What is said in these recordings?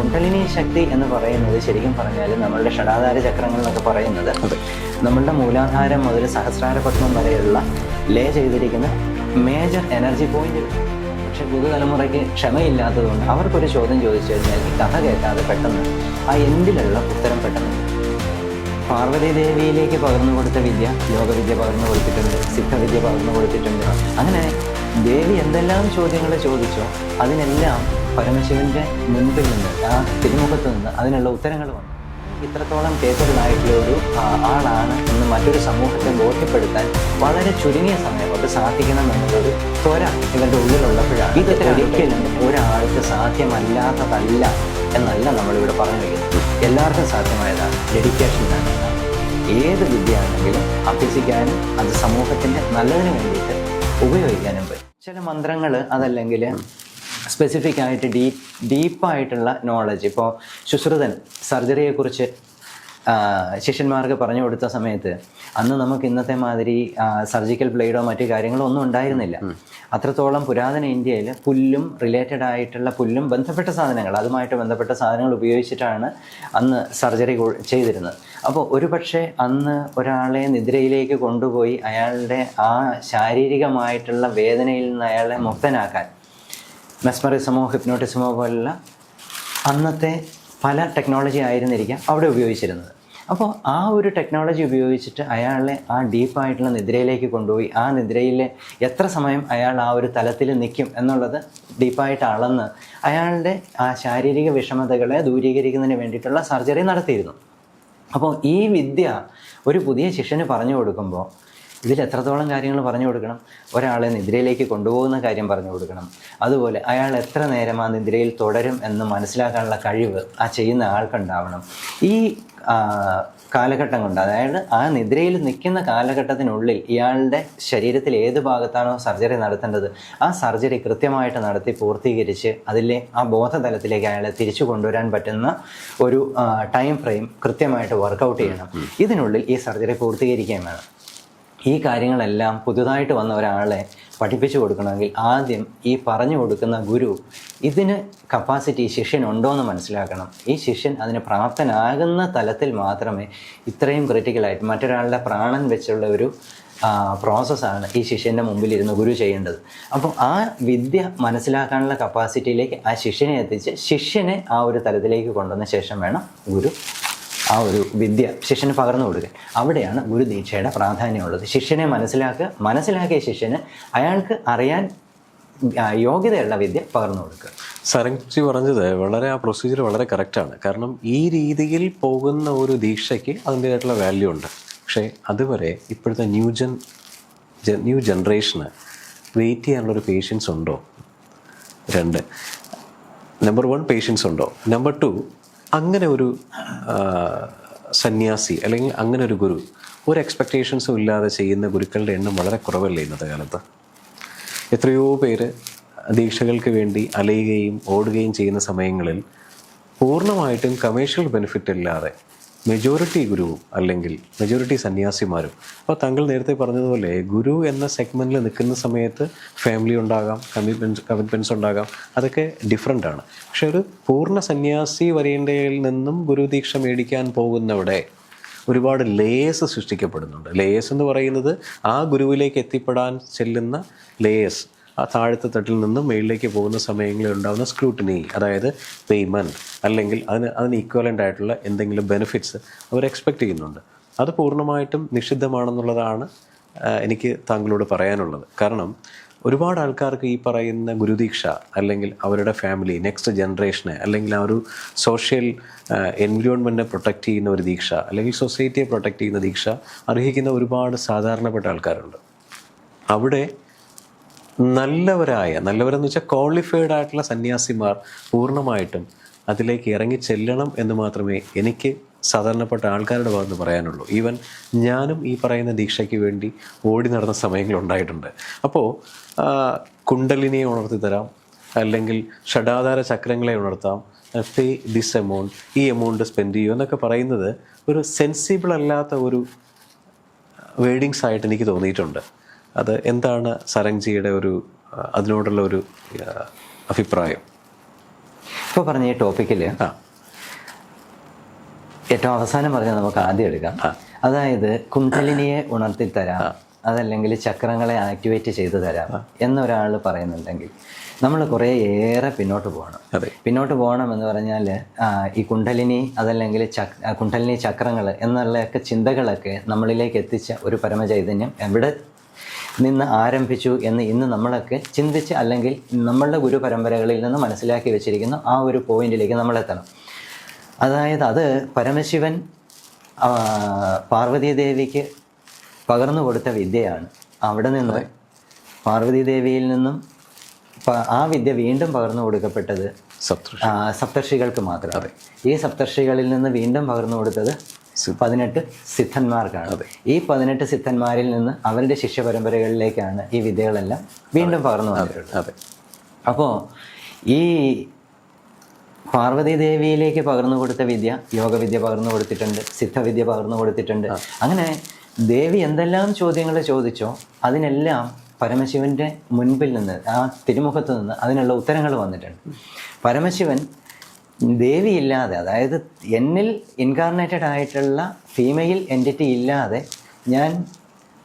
കുണ്ടലിനി ശക്തി എന്ന് പറയുന്നത് ശരിക്കും പറഞ്ഞാൽ നമ്മളുടെ ഷടാധാര ചക്രങ്ങൾ എന്നൊക്കെ പറയുന്നത് നമ്മളുടെ മൂലാധാരം മുതൽ സഹസ്രാര പത്മം വരെയുള്ള ലേ ചെയ്തിരിക്കുന്ന മേജർ എനർജി പോയിന്റ് പക്ഷെ പുതുതലമുറയ്ക്ക് ക്ഷമയില്ലാത്തതുകൊണ്ട് അവർക്കൊരു ചോദ്യം ചോദിച്ചു കഴിഞ്ഞാൽ ഈ കഥ കേൾക്കാതെ പെട്ടെന്ന് ആ എന്തിലുള്ള ഉത്തരം പെട്ടെന്ന്? പാർവതീദേവിയിലേക്ക് പാർവതി ദേവിയിലേക്ക് പകർന്നു കൊടുത്ത വിദ്യ യോഗവിദ്യ പകർന്നു കൊടുത്തിട്ടുണ്ട് സിദ്ധവിദ്യ പകർന്നു കൊടുത്തിട്ടുണ്ട്. അങ്ങനെ ദേവി എന്തെല്ലാം ചോദ്യങ്ങൾ ചോദിച്ചോ അതിനെല്ലാം പരമശിവന്റെ മുൻപിൽ നിന്ന് ആ തിരുമുഖത്ത് നിന്ന് അതിനുള്ള ഉത്തരങ്ങൾ വന്നു. ഇത്രത്തോളം കേസുകളായിട്ടുള്ള ഒരു ആളാണ് എന്ന് മറ്റൊരു സമൂഹത്തെ ബോധ്യപ്പെടുത്താൻ വളരെ ചുരുങ്ങിയ സമയം അവർക്ക് സാധിക്കണം എന്നുള്ളൊരു ത്വര ഇവരുടെ ഉള്ളിലുള്ളപ്പോഴാണ്. ഇത് ഒരിക്കലും ഒരാൾക്ക് സാധ്യമല്ലാത്തതല്ല എന്നല്ല നമ്മളിവിടെ പറഞ്ഞു വയ്ക്കുന്നത് എല്ലാവർക്കും സാധ്യമായതാണ് ഡെഡിക്കേഷൻ ഡെഡിക്കേഷനാണ് ഏത് വിദ്യയാണെങ്കിലും അഭ്യസിക്കാനും അത് സമൂഹത്തിന്റെ നല്ലതിന് വേണ്ടിയിട്ട് ഉപയോഗിക്കാനും പറ്റും. ചില മന്ത്രങ്ങൾ അതല്ലെങ്കിൽ സ്പെസിഫിക് ആയിട്ട് ഡീ ഡീപ്പായിട്ടുള്ള നോളജ് ഇപ്പോൾ ശുശ്രുതൻ സർജറിയെക്കുറിച്ച് ശിഷ്യന്മാർക്ക് പറഞ്ഞു കൊടുത്ത സമയത്ത് അന്ന് നമുക്ക് ഇന്നത്തെ മാതിരി സർജിക്കൽ ബ്ലേഡോ മറ്റു കാര്യങ്ങളോ ഒന്നും ഉണ്ടായിരുന്നില്ല. അത്രത്തോളം പുരാതന ഇന്ത്യയിൽ പുല്ലും റിലേറ്റഡ് ആയിട്ടുള്ള പുല്ലും ബന്ധപ്പെട്ട സാധനങ്ങൾ അതുമായിട്ട് ബന്ധപ്പെട്ട സാധനങ്ങൾ ഉപയോഗിച്ചിട്ടാണ് അന്ന് സർജറി ചെയ്തിരുന്നത്. അപ്പോൾ ഒരുപക്ഷെ അന്ന് ഒരാളെ നിദ്രയിലേക്ക് കൊണ്ടുപോയി അയാളുടെ ആ ശാരീരികമായിട്ടുള്ള വേദനയിൽ നിന്ന് അയാളെ മുക്തനാക്കാൻ മെസ്മറിസമോ ഹിപ്നോട്ടിസമോ പോലുള്ള അന്നത്തെ പല ടെക്നോളജി ആയിരുന്നിരിക്കാം അവിടെ ഉപയോഗിച്ചിരുന്നത്. അപ്പോൾ ആ ഒരു ടെക്നോളജി ഉപയോഗിച്ചിട്ട് അയാളെ ആ ഡീപ്പായിട്ടുള്ള നിദ്രയിലേക്ക് കൊണ്ടുപോയി. ആ നിദ്രയിൽ എത്ര സമയം അയാൾ ആ ഒരു തലത്തിൽ നിൽക്കും എന്നുള്ളത് ഡീപ്പായിട്ട് അളന്ന് അയാളുടെ ആ ശാരീരിക വിഷമതകളെ ദൂരീകരിക്കുന്നതിന് വേണ്ടിയിട്ടുള്ള സർജറി നടത്തിയിരുന്നു. അപ്പോൾ ഈ വിദ്യ ഒരു പുതിയ ശിഷ്യന് പറഞ്ഞു കൊടുക്കുമ്പോൾ ഇതിൽ എത്രത്തോളം കാര്യങ്ങൾ പറഞ്ഞു കൊടുക്കണം? ഒരാളെ നിദ്രയിലേക്ക് കൊണ്ടുപോകുന്ന കാര്യം പറഞ്ഞു കൊടുക്കണം. അതുപോലെ അയാൾ എത്ര നേരം ആ നിദ്രയിൽ തുടരും എന്ന് മനസ്സിലാക്കാനുള്ള കഴിവ് ആ ചെയ്യുന്ന ആൾക്കുണ്ടാവണം. ഈ കാലഘട്ടം കൊണ്ട് അതായത് ആ നിദ്രയിൽ നിൽക്കുന്ന കാലഘട്ടത്തിനുള്ളിൽ ഇയാളുടെ ശരീരത്തിൽ ഏത് ഭാഗത്താണോ സർജറി നടത്തേണ്ടത് ആ സർജറി കൃത്യമായിട്ട് നടത്തി പൂർത്തീകരിച്ച് അതിലെ ആ ബോധതലത്തിലേക്ക് അയാളെ തിരിച്ചു കൊണ്ടുവരാൻ പറ്റുന്ന ഒരു ടൈം ഫ്രെയിം കൃത്യമായിട്ട് വർക്കൗട്ട് ചെയ്യണം. ഇതിനുള്ളിൽ ഈ സർജറി പൂർത്തീകരിക്കുകയും വേണം. ഈ കാര്യങ്ങളെല്ലാം പുതുതായിട്ട് വന്ന ഒരാളെ പഠിപ്പിച്ചു കൊടുക്കണമെങ്കിൽ ആദ്യം ഈ പറഞ്ഞു കൊടുക്കുന്ന ഗുരു ഇതിന് കപ്പാസിറ്റി ശിഷ്യനുണ്ടോ എന്ന് മനസ്സിലാക്കണം. ഈ ശിഷ്യൻ അതിന് പ്രാപ്തനാകുന്ന തലത്തിൽ മാത്രമേ ഇത്രയും ക്രിട്ടിക്കലായിട്ട് മറ്റൊരാളുടെ പ്രാണൻ വെച്ചുള്ള ഒരു പ്രോസസ്സാണ് ഈ ശിഷ്യന്റെ മുമ്പിലിരുന്ന് ഗുരു ചെയ്യേണ്ടത്. അപ്പോൾ ആ വിദ്യ മനസ്സിലാക്കാനുള്ള കപ്പാസിറ്റിയിലേക്ക് ആ ശിഷ്യനെ എത്തിച്ച് ശിഷ്യനെ ആ ഒരു തലത്തിലേക്ക് കൊണ്ടുവന്ന ശേഷം വേണം ഗുരു ആ ഒരു വിദ്യ ശിഷ്യന് പകർന്നു കൊടുക്കുക. അവിടെയാണ് ഗുരുദീക്ഷയുടെ പ്രാധാന്യമുള്ളത്. ശിഷ്യനെ മനസ്സിലാക്കുക മനസ്സിലാക്കിയ ശിഷ്യന് അയാൾക്ക് അറിയാൻ യോഗ്യതയുള്ള വിദ്യ പകർന്നു കൊടുക്കുക. സരങ്ജി പറഞ്ഞത് വളരെ ആ പ്രൊസീജിയർ വളരെ കറക്റ്റാണ് കാരണം ഈ രീതിയിൽ പോകുന്ന ഒരു ദീക്ഷയ്ക്ക് അതിന്റേതായിട്ടുള്ള വാല്യൂ ഉണ്ട്. പക്ഷേ അതുവരെ ഇപ്പോഴത്തെ ന്യൂ ജൻ ന്യൂ ജനറേഷന് വെയിറ്റ് ചെയ്യാനുള്ളൊരു പേഷ്യൻസ് ഉണ്ടോ? രണ്ട്. നമ്പർ വൺ പേഷ്യൻസ് ഉണ്ടോ? നമ്പർ ടു അങ്ങനെ ഒരു സന്യാസി അല്ലെങ്കിൽ അങ്ങനെ ഒരു ഗുരു ഒരു എക്സ്പെക്റ്റേഷൻസും ഇല്ലാതെ ചെയ്യുന്ന ഗുരുക്കളുടെ എണ്ണം വളരെ കുറവല്ലേ ഇന്നത്തെ കാലത്ത്? എത്രയോ പേര് ദീക്ഷകൾക്ക് വേണ്ടി അലയുകയും ഓടുകയും ചെയ്യുന്ന സമയങ്ങളിൽ പൂർണമായിട്ടും കമേഴ്ഷ്യൽ ബെനിഫിറ്റ് ഇല്ലാതെ മെജോറിറ്റി ഗുരുവും അല്ലെങ്കിൽ മെജോറിറ്റി സന്യാസിമാരും. അപ്പോൾ താങ്കൾ നേരത്തെ പറഞ്ഞതുപോലെ ഗുരു എന്ന സെഗ്മെന്റിൽ നിൽക്കുന്ന സമയത്ത് ഫാമിലി ഉണ്ടാകാം കമ്മിറ്റ്മെന്റ്സ് കമ്മിറ്റ്മെന്റ്സ് ഉണ്ടാകാം. അതൊക്കെ ഡിഫറെന്റ് ആണ്. പക്ഷെ ഒരു പൂർണ സന്യാസി വരേണ്ടയിൽ നിന്നും ഗുരുദീക്ഷ മേടിക്കാൻ പോകുന്നവിടെ ഒരുപാട് ലേയേഴ്സ് സൃഷ്ടിക്കപ്പെടുന്നുണ്ട്. ലേയേഴ്സ് എന്ന് പറയുന്നത് ആ ഗുരുവിലേക്ക് എത്തിപ്പെടാൻ ചെല്ലുന്ന ലേയേഴ്സ് ആ താഴത്തെ തട്ടിൽ നിന്നും മേളിലേക്ക് പോകുന്ന സമയങ്ങളിൽ ഉണ്ടാകുന്ന സ്ക്രൂട്ടിനി അതായത് പേയ്മെന്റ് അല്ലെങ്കിൽ അതിന് അതിന് ഈക്വലന്റ് ആയിട്ടുള്ള എന്തെങ്കിലും ബെനിഫിറ്റ്സ് അവർ എക്സ്പെക്റ്റ് ചെയ്യുന്നുണ്ട്. അത് പൂർണമായിട്ടും നിഷിദ്ധമാണെന്നുള്ളതാണ് എനിക്ക് താങ്കളോട് പറയാനുള്ളത്. കാരണം ഒരുപാട് ആൾക്കാർക്ക് ഈ പറയുന്ന ഗുരുദീക്ഷ അല്ലെങ്കിൽ അവരുടെ ഫാമിലി നെക്സ്റ്റ് ജനറേഷനെ അല്ലെങ്കിൽ ആ ഒരു സോഷ്യൽ എൻവിറോൺമെന്റിനെ പ്രൊട്ടക്റ്റ് ചെയ്യുന്ന ഒരു ദീക്ഷ അല്ലെങ്കിൽ സൊസൈറ്റിയെ പ്രൊട്ടക്റ്റ് ചെയ്യുന്ന ദീക്ഷ അർഹിക്കുന്ന ഒരുപാട് സാധാരണപ്പെട്ട ആൾക്കാരുണ്ട്. അവിടെ നല്ലവരായ നല്ലവരെന്ന് വെച്ചാൽ ക്വാളിഫൈഡ് ആയിട്ടുള്ള സന്യാസിമാർ പൂർണമായിട്ടും അതിലേക്ക് ഇറങ്ങി ചെല്ലണം എന്ന് മാത്രമേ എനിക്ക് സാധാരണപ്പെട്ട ആൾക്കാരുടെ ഭാഗത്ത് പറയാനുള്ളൂ. ഈവൻ ഞാനും ഈ പറയുന്ന ദീക്ഷയ്ക്ക് വേണ്ടി ഓടി നടന്ന സമയങ്ങളുണ്ടായിട്ടുണ്ട് അപ്പോൾ കുണ്ടലിനിയെ ഉണർത്തി തരാം അല്ലെങ്കിൽ ഷഡാധാര ചക്രങ്ങളെ ഉണർത്താം പേ ദിസ് എമൗണ്ട് ഈ എമൗണ്ട് സ്പെൻഡ് ചെയ്യൂ എന്നൊക്കെ പറയുന്നത് ഒരു സെൻസിബിൾ അല്ലാത്ത ഒരു വേഡിങ്സ് ആയിട്ട് എനിക്ക് തോന്നിയിട്ടുണ്ട്. അത് എന്താണ് സരങ്ജിയുടെ ഒരു അതിനോടുള്ള ഒരു അഭിപ്രായം? ഇപ്പോൾ പറഞ്ഞ ഈ ടോപ്പിക്കിൽ ഏറ്റവും അവസാനം പറഞ്ഞാൽ നമുക്ക് ആദ്യം എടുക്കാം. അതായത് കുന്തലിനിയെ ഉണർത്തി തരാം അതല്ലെങ്കിൽ ചക്രങ്ങളെ ആക്ടിവേറ്റ് ചെയ്തു തരാം എന്നൊരാൾ പറയുന്നുണ്ടെങ്കിൽ നമ്മൾ കുറേ ഏറെ പിന്നോട്ട് പോകണം. അതെ. പിന്നോട്ട് പോകണം എന്ന് പറഞ്ഞാൽ ഈ കുണ്ടലിനി അതല്ലെങ്കിൽ ചക് കുണ്ടലിനി ചക്രങ്ങൾ എന്നുള്ളയൊക്കെ ചിന്തകളൊക്കെ നമ്മളിലേക്ക് എത്തിച്ച ഒരു പരമചൈതന്യം എവിടെ നിന്ന് ആരംഭിച്ചു എന്ന് ഇന്ന് നമ്മളൊക്കെ ചിന്തിച്ച് അല്ലെങ്കിൽ നമ്മളുടെ ഗുരു പരമ്പരകളിൽ നിന്ന് മനസ്സിലാക്കി വെച്ചിരിക്കുന്ന ആ ഒരു പോയിന്റിലേക്ക് നമ്മൾ എത്തണം അതായത് അത് പരമശിവൻ പാർവതീദേവിക്ക് ദേവിക്ക് പകർന്നു കൊടുത്ത വിദ്യയാണ്. അവിടെ നിന്ന് പാർവതീദേവിയിൽ നിന്നും ആ വിദ്യ വീണ്ടും പകർന്നു കൊടുക്കപ്പെട്ടത് സപ്തർഷികൾക്ക് മാത്രം. ഈ സപ്തർഷികളിൽ നിന്ന് വീണ്ടും പകർന്നു കൊടുത്തത് പതിനെട്ട് സിദ്ധന്മാർക്കാണ്. ഈ പതിനെട്ട് സിദ്ധന്മാരിൽ നിന്ന് അവരുടെ ശിഷ്യ പരമ്പരകളിലേക്കാണ് ഈ വിദ്യകളെല്ലാം വീണ്ടും പകർന്നു വന്നിട്ടുള്ളത്. അതെ. അപ്പോൾ ഈ പാർവതി ദേവിയിലേക്ക് പകർന്നു കൊടുത്ത വിദ്യ യോഗവിദ്യ പകർന്നു കൊടുത്തിട്ടുണ്ട് സിദ്ധവിദ്യ പകർന്നു കൊടുത്തിട്ടുണ്ട്. അങ്ങനെ ദേവി എന്തെല്ലാം ചോദ്യങ്ങൾ ചോദിച്ചോ അതിനെല്ലാം പരമശിവന്റെ മുൻപിൽ നിന്ന് ആ തിരുമുഖത്ത് നിന്ന് അതിനുള്ള ഉത്തരങ്ങൾ വന്നിട്ടുണ്ട്. പരമശിവൻ ദേവി ഇല്ലാതെ അതായത് എന്നിൽ ഇൻകാർണേറ്റഡ് ആയിട്ടുള്ള ഫീമെയിൽ എന്റിറ്റി ഇല്ലാതെ ഞാൻ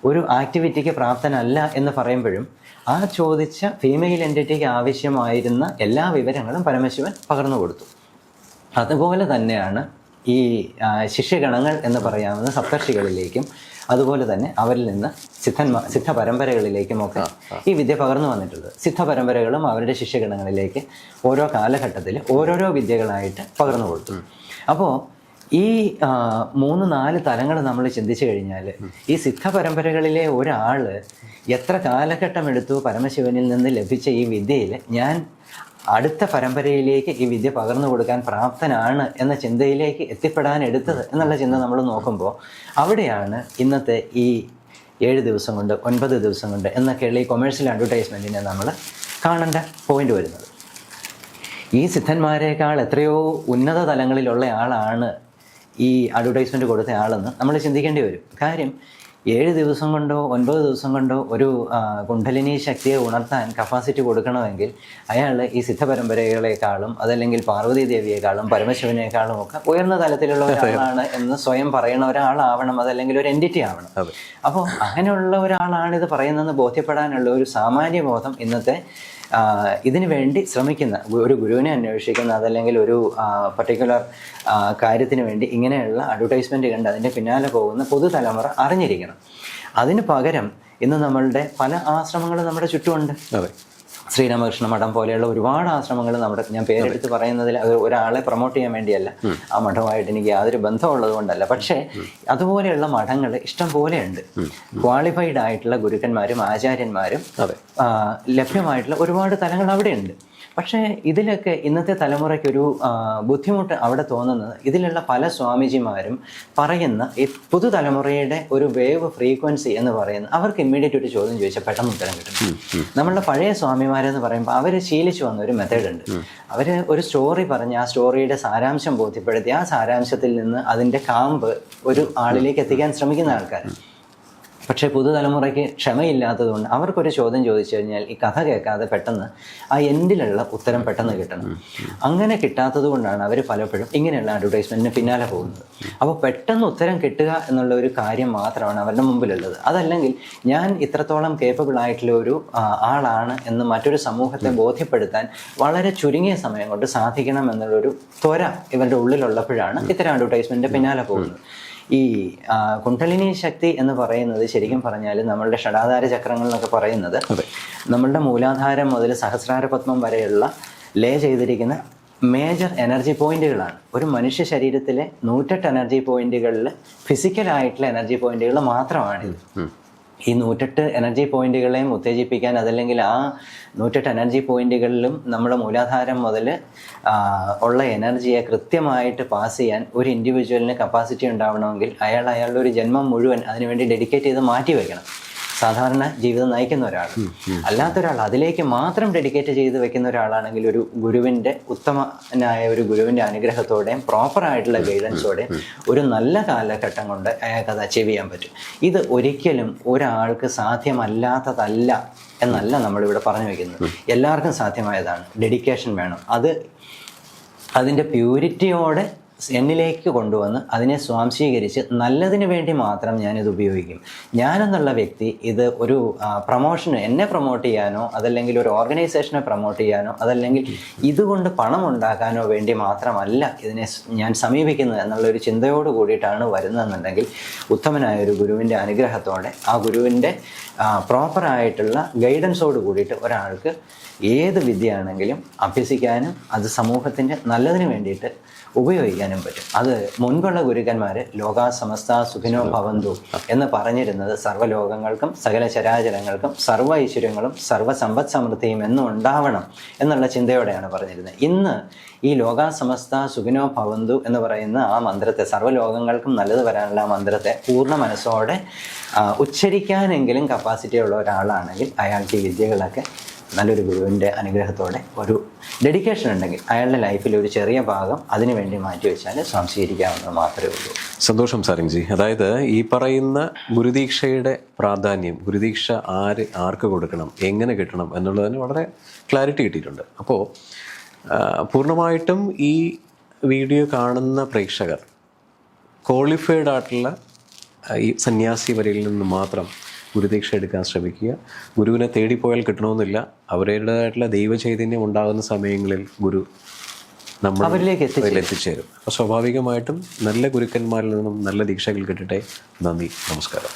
ഒരു ആക്ടിവിറ്റിക്ക് പ്രാപ്തനല്ല എന്ന് പറയുമ്പോഴും ആ ചോദിച്ച ഫീമെയിൽ എന്റിറ്റിക്ക് ആവശ്യമായിരുന്ന എല്ലാ വിവരങ്ങളും പരമശിവൻ പകർന്നു കൊടുത്തു അതുപോലെ തന്നെയാണ് ഈ ശിഷ്യഗണങ്ങൾ എന്ന് പറയാവുന്ന സപ്തർഷികളിലേക്കും അതുപോലെ തന്നെ അവരിൽ നിന്ന് സിദ്ധന്മാ സിദ്ധ പരമ്പരകളിലേക്കും ഒക്കെ ഈ വിദ്യ പകർന്നു വന്നിട്ടുള്ളത് സിദ്ധ പരമ്പരകളും അവരുടെ ശിഷ്യഗണങ്ങളിലേക്ക് ഓരോ കാലഘട്ടത്തിൽ ഓരോരോ വിദ്യകളായിട്ട് പകർന്നു കൊടുത്തു. അപ്പോൾ ഈ മൂന്ന് നാല് തലങ്ങൾ നമ്മൾ ചിന്തിച്ചു കഴിഞ്ഞാൽ ഈ സിദ്ധ പരമ്പരകളിലെ ഒരാൾ എത്ര കാലഘട്ടം എടുത്തു പരമശിവനിൽ നിന്ന് ലഭിച്ച ഈ വിദ്യയിൽ ഞാൻ അടുത്ത പരമ്പരയിലേക്ക് ഈ വിദ്യ പകർന്നു കൊടുക്കാൻ പ്രാപ്തനാണ് എന്ന ചിന്തയിലേക്ക് എത്തിപ്പെടാൻ എടുത്തത് എന്നുള്ള ചിന്ത നമ്മൾ നോക്കുമ്പോൾ അവിടെയാണ് ഇന്നത്തെ ഈ ഏഴ് ദിവസം കൊണ്ട് ഒൻപത് ദിവസം കൊണ്ട് എന്നൊക്കെയുള്ള ഈ കൊമേഴ്ഷ്യൽ അഡ്വർടൈസ്മെന്റിനെ നമ്മൾ കാണേണ്ട പോയിന്റ് വരുന്നത്. ഈ സിദ്ധന്മാരെക്കാൾ എത്രയോ ഉന്നത തലങ്ങളിലുള്ള ആളാണ് ഈ അഡ്വർടൈസ്മെന്റ് കൊടുത്ത ആളെന്ന് നമ്മൾ ചിന്തിക്കേണ്ടി വരും. കാര്യം ഏഴ് ദിവസം കൊണ്ടോ ഒൻപത് ദിവസം കൊണ്ടോ ഒരു കുണ്ടലിനി കുണ്ഡലിനി ശക്തിയെ ഉണർത്താൻ കപ്പാസിറ്റി കൊടുക്കണമെങ്കിൽ അയാൾ ഈ സിദ്ധ പരമ്പരകളെക്കാളും അതല്ലെങ്കിൽ പാർവതി ദേവിയെക്കാളും പരമശിവനേക്കാളും ഒക്കെ ഉയർന്ന തലത്തിലുള്ള ഒരാളാണ് എന്ന് സ്വയം പറയുന്ന ഒരാളാവണം അതല്ലെങ്കിൽ ഒരു എന്റിറ്റി ആവണം. അപ്പോൾ അങ്ങനെയുള്ള ഒരാളാണ് ഇത് പറയുന്നതെന്ന് ബോധ്യപ്പെടാനുള്ള ഒരു സാമാന്യ ബോധം ഇന്നത്തെ ഇതിനു വേണ്ടി ശ്രമിക്കുന്ന ഒരു ഗുരുവിനെ അന്വേഷിക്കുന്ന അതല്ലെങ്കിൽ ഒരു പർട്ടിക്കുലർ കാര്യത്തിന് വേണ്ടി ഇങ്ങനെയുള്ള അഡ്വർടൈസ്മെന്റ് കണ്ട് അതിന്റെ പിന്നാലെ പോകുന്ന പുതുതലമുറ അറിഞ്ഞിരിക്കണം. അതിന് പകരം ഇന്ന് നമ്മളുടെ പല ആശ്രമങ്ങളും നമ്മുടെ ചുറ്റുമുണ്ട്. അതെ. ശ്രീരാമകൃഷ്ണ മഠം പോലെയുള്ള ഒരുപാട് ആശ്രമങ്ങൾ നമ്മുടെ ഞാൻ പേരെടുത്ത് പറയുന്നതിൽ അത് ഒരാളെ പ്രൊമോട്ട് ചെയ്യാൻ വേണ്ടിയല്ല. ആ മഠമായിട്ട് എനിക്ക് യാതൊരു ബന്ധമുള്ളത് കൊണ്ടല്ല. പക്ഷേ അതുപോലെയുള്ള മഠങ്ങൾ ഇഷ്ടം പോലെയുണ്ട് ക്വാളിഫൈഡ് ആയിട്ടുള്ള ഗുരുക്കന്മാരും ആചാര്യന്മാരും ലഭ്യമായിട്ടുള്ള ഒരുപാട് തലങ്ങൾ അവിടെയുണ്ട്. പക്ഷേ ഇതിലൊക്കെ ഇന്നത്തെ തലമുറയ്ക്ക് ഒരു ബുദ്ധിമുട്ട് അവിടെ തോന്നുന്നത് ഇതിലുള്ള പല സ്വാമിജിമാരും പറയുന്ന ഈ പുതുതലമുറയുടെ ഒരു വേവ് ഫ്രീക്വൻസി എന്ന് പറയുന്നത് അവർക്ക് ഇമ്മീഡിയറ്റ് ഒരു ചോദ്യം ചോദിച്ചാൽ പെട്ടെന്ന് ഉത്തരം കിട്ടും. നമ്മളുടെ പഴയ സ്വാമിമാരെന്ന് പറയുമ്പോൾ അവർ ശീലിച്ചു വന്ന ഒരു മെത്തേഡ് ഉണ്ട്. അവർ ഒരു സ്റ്റോറി പറഞ്ഞ് ആ സ്റ്റോറിയുടെ സാരാംശം ബോധ്യപ്പെടുത്തി ആ സാരാംശത്തിൽ നിന്ന് അതിന്റെ കാമ്പ് ഒരു ആളിലേക്ക് എത്തിക്കാൻ ശ്രമിക്കുന്ന ആൾക്കാർ പക്ഷേ പുതുതലമുറയ്ക്ക് ക്ഷമയില്ലാത്തതുകൊണ്ട് അവർക്കൊരു ചോദ്യം ചോദിച്ചു കഴിഞ്ഞാൽ ഈ കഥ കേൾക്കാതെ പെട്ടെന്ന് ആ എൻഡിലുള്ള ഉത്തരം പെട്ടെന്ന് കിട്ടണം. അങ്ങനെ കിട്ടാത്തത് കൊണ്ടാണ് അവർ പലപ്പോഴും ഇങ്ങനെയുള്ള അഡ്വർടൈസ്മെന്റിന് പിന്നാലെ പോകുന്നത്. അപ്പോൾ പെട്ടെന്ന് ഉത്തരം കിട്ടുക എന്നുള്ള ഒരു കാര്യം മാത്രമാണ് അവരുടെ മുമ്പിലുള്ളത്. അതല്ലെങ്കിൽ ഞാൻ ഇത്രത്തോളം കേപ്പബിൾ ആയിട്ടുള്ള ഒരു ആളാണ് എന്ന് മറ്റൊരു സമൂഹത്തെ ബോധ്യപ്പെടുത്താൻ വളരെ ചുരുങ്ങിയ സമയം കൊണ്ട് സാധിക്കണം എന്നുള്ളൊരു ത്വര ഇവരുടെ ഉള്ളിലുള്ളപ്പോഴാണ് ഇത്തരം അഡ്വർടൈസ്മെന്റിന്റെ പിന്നാലെ പോകുന്നത്. ഈ കുണ്ടലിനി ശക്തി എന്ന് പറയുന്നത് ശരിക്കും പറഞ്ഞാൽ നമ്മളുടെ ഷടാധാര ചക്രങ്ങൾ എന്നൊക്കെ പറയുന്നത് നമ്മളുടെ മൂലാധാരം മുതൽ സഹസ്രാര പത്മം വരെയുള്ള ലേ ചെയ്തിരിക്കുന്ന മേജർ എനർജി പോയിന്റുകളാണ് ഒരു മനുഷ്യ ശരീരത്തിലെ നൂറ്റെട്ട് എനർജി പോയിന്റുകളിൽ ഫിസിക്കലായിട്ടുള്ള എനർജി പോയിന്റുകൾ മാത്രമാണിത് ഈ നൂറ്റെട്ട് എനർജി പോയിന്റുകളെയും ഉത്തേജിപ്പിക്കാൻ അതല്ലെങ്കിൽ ആ നൂറ്റെട്ട് എനർജി പോയിന്റുകളിലും നമ്മുടെ മൂലാധാരം മുതൽ ഉള്ള എനർജിയെ കൃത്യമായിട്ട് പാസ് ചെയ്യാൻ ഒരു ഇൻഡിവിജ്വലിന് കപ്പാസിറ്റി ഉണ്ടാവണമെങ്കിൽ അയാൾ അയാളുടെ ഒരു ജന്മം മുഴുവൻ അതിനുവേണ്ടി ഡെഡിക്കേറ്റ് ചെയ്ത് മാറ്റി വയ്ക്കണം സാധാരണ ജീവിതം നയിക്കുന്ന ഒരാൾ. അല്ലാത്ത ഒരാൾ അതിലേക്ക് മാത്രം ഡെഡിക്കേറ്റ് ചെയ്ത് വെക്കുന്ന ഒരാളാണെങ്കിൽ ഒരു ഗുരുവിന്റെ ഉത്തമനായ ഒരു ഗുരുവിന്റെ അനുഗ്രഹത്തോടെയും പ്രോപ്പർ ആയിട്ടുള്ള ഗൈഡൻസോടെയും ഒരു നല്ല കാലഘട്ടം കൊണ്ട് അയാൾക്ക് അത് അച്ചീവ് ചെയ്യാൻ പറ്റും. ഇത് ഒരിക്കലും ഒരാൾക്ക് സാധ്യമല്ലാത്തതല്ല എന്നല്ല നമ്മളിവിടെ പറഞ്ഞു വെക്കുന്നത്. എല്ലാവർക്കും സാധ്യമായതാണ്. ഡെഡിക്കേഷൻ വേണം. അത് അതിന്റെ പ്യൂരിറ്റിയോടെ എന്നിലേക്ക് കൊണ്ടുവന്ന് അതിനെ സ്വാംശീകരിച്ച് നല്ലതിന് വേണ്ടി മാത്രം ഞാനിത് ഉപയോഗിക്കും. ഞാനെന്നുള്ള വ്യക്തി ഇത് ഒരു പ്രൊമോഷന് എന്നെ പ്രൊമോട്ട് ചെയ്യാനോ അതല്ലെങ്കിൽ ഒരു ഓർഗനൈസേഷനെ പ്രൊമോട്ട് ചെയ്യാനോ അതല്ലെങ്കിൽ ഇതുകൊണ്ട് പണം ഉണ്ടാക്കാനോ വേണ്ടി മാത്രമല്ല ഇതിനെ ഞാൻ സമീപിക്കുന്നത് എന്നുള്ള ഒരു ചിന്തയോട് കൂടിയിട്ടാണ് വരുന്നതെന്നുണ്ടെങ്കിൽ ഉത്തമനായ ഒരു ഗുരുവിന്റെ അനുഗ്രഹത്തോടെ ആ ഗുരുവിന്റെ പ്രോപ്പറായിട്ടുള്ള ഗൈഡൻസോട് കൂടിയിട്ട് ഒരാൾക്ക് ഏത് വിദ്യയാണെങ്കിലും അഭ്യസിക്കാനും അത് സമൂഹത്തിന്റെ നല്ലതിന് വേണ്ടിയിട്ട് ഉപയോഗിക്കാനും പറ്റും. അത് മുൻപുള്ള ഗുരുക്കന്മാർ ലോകാ സമസ്ത സുഖിനോ ഭവന്തു എന്ന് പറഞ്ഞിരുന്നത് സർവലോകങ്ങൾക്കും സകല ചരാചരങ്ങൾക്കും സർവ ഐശ്വര്യങ്ങളും സർവ സമ്പദ് സമൃദ്ധിയും എന്നും ഉണ്ടാവണം എന്നുള്ള ചിന്തയോടെയാണ് പറഞ്ഞിരുന്നത്. ഇന്ന് ഈ ലോകാ സമസ്ത സുഖിനോ ഭവന്തു എന്ന് പറയുന്ന ആ മന്ത്രത്തെ സർവലോകങ്ങൾക്കും നല്ലത് വരാനുള്ള ആ മന്ത്രത്തെ പൂർണ മനസ്സോടെ ഉച്ചരിക്കാനെങ്കിലും കപ്പാസിറ്റി ഉള്ള ഒരാളാണെങ്കിൽ അയാൾക്ക് ഈ വിദ്യകളൊക്കെ നല്ലൊരു ഗുരുവിന്റെ അനുഗ്രഹത്തോടെ ഒരു ഡെഡിക്കേഷൻ ഉണ്ടെങ്കിൽ അയാളുടെ ലൈഫിൽ ഒരു ചെറിയ ഭാഗം അതിനു വേണ്ടി മാറ്റി വെച്ചാൽ സംശീകരിക്കാവുന്നത് മാത്രമേ ഉള്ളൂ. സന്തോഷം സാരംജി അതായത് ഈ പറയുന്ന ഗുരുദീക്ഷയുടെ പ്രാധാന്യം ഗുരുദീക്ഷ ആര് ആർക്ക് കൊടുക്കണം എങ്ങനെ കിട്ടണം എന്നുള്ളതിന് വളരെ ക്ലാരിറ്റി കിട്ടിയിട്ടുണ്ട്. അപ്പോൾ പൂർണമായിട്ടും ഈ വീഡിയോ കാണുന്ന പ്രേക്ഷകർ ക്വാളിഫൈഡ് ആയിട്ടുള്ള ഈ സന്യാസി വരയിൽ നിന്ന് മാത്രം ഗുരുദീക്ഷ എടുക്കാൻ ശ്രമിക്കുക. ഗുരുവിനെ തേടിപ്പോയാൽ കിട്ടണമെന്നില്ല. അവരുടേതായിട്ടുള്ള ദൈവചൈതന്യം ഉണ്ടാകുന്ന സമയങ്ങളിൽ ഗുരു നമ്മൾ അവരിലേക്ക് എത്തിച്ചേരും. അപ്പോൾ സ്വാഭാവികമായിട്ടും നല്ല ഗുരുക്കന്മാരിൽ നിന്നും നല്ല ദീക്ഷകൾ കിട്ടട്ടെ. നന്ദി. നമസ്കാരം.